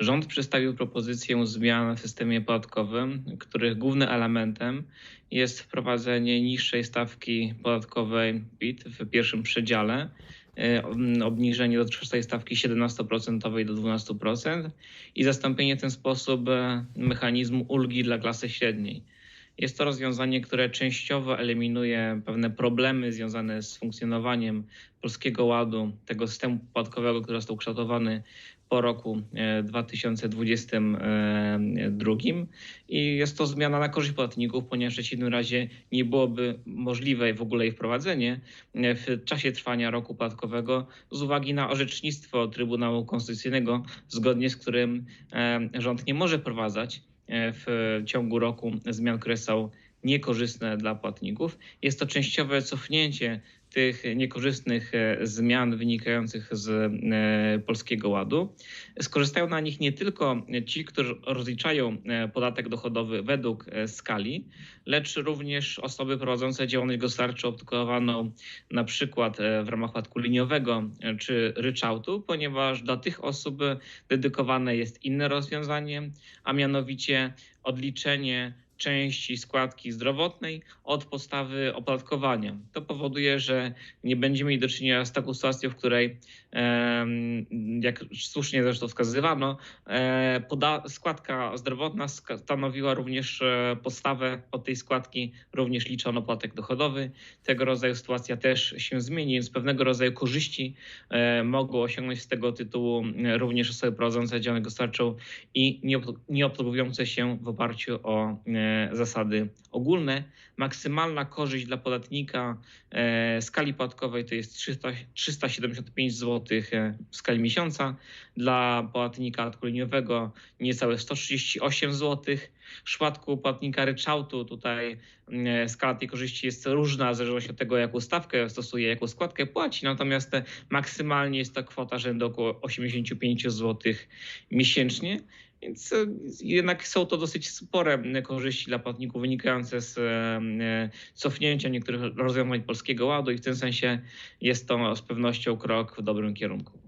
Rząd przedstawił propozycję zmian w systemie podatkowym, których głównym elementem jest wprowadzenie niższej stawki podatkowej PIT w pierwszym przedziale, y, obniżenie dotychczasowej stawki 17% do 12% i zastąpienie w ten sposób e, mechanizmu ulgi dla klasy średniej. Jest to rozwiązanie, które częściowo eliminuje pewne problemy związane z funkcjonowaniem Polskiego Ładu, tego systemu podatkowego, który został ukształtowany po roku 2022 i jest to zmiana na korzyść podatników, ponieważ w przeciwnym razie nie byłoby możliwe w ogóle jej wprowadzenie w czasie trwania roku podatkowego z uwagi na orzecznictwo Trybunału Konstytucyjnego, zgodnie z którym rząd nie może wprowadzać E, w ciągu roku zmian, które są niekorzystne dla płatników. Jest to częściowe cofnięcie tych niekorzystnych e, zmian wynikających z e, Polskiego Ładu. Skorzystają na nich nie tylko ci, którzy rozliczają podatek dochodowy według skali, lecz również osoby prowadzące działalność gospodarczą optykowaną na przykład w ramach podatku liniowego czy ryczałtu, ponieważ dla tych osób dedykowane jest inne rozwiązanie, a mianowicie odliczenie części składki zdrowotnej od podstawy opodatkowania. To powoduje, że nie będziemy mieli do czynienia z taką sytuacją, w której, jak słusznie zresztą wskazywano, e, składka zdrowotna stanowiła również e, podstawę od tej składki, również liczono podatek dochodowy. Tego rodzaju sytuacja też się zmieni, więc pewnego rodzaju korzyści e, mogą osiągnąć z tego tytułu również osoby prowadzące działalność gospodarczą i nie się w oparciu o zasady ogólne. Maksymalna korzyść dla podatnika e, skali podatkowej to jest 300, 375 zł w skali miesiąca. Dla podatnika liniowego niecałe 138 zł. W przypadku płatnika ryczałtu tutaj e, skala tej korzyści jest różna w zależności od tego, jaką stawkę stosuje, jaką składkę płaci. Natomiast maksymalnie jest to kwota rzędu około 85 zł miesięcznie. Więc e, jednak są to dosyć spore korzyści dla płatników wynikające z e, cofnięcia niektórych rozwiązań Polskiego Ładu i w tym sensie jest to z pewnością krok w dobrym kierunku.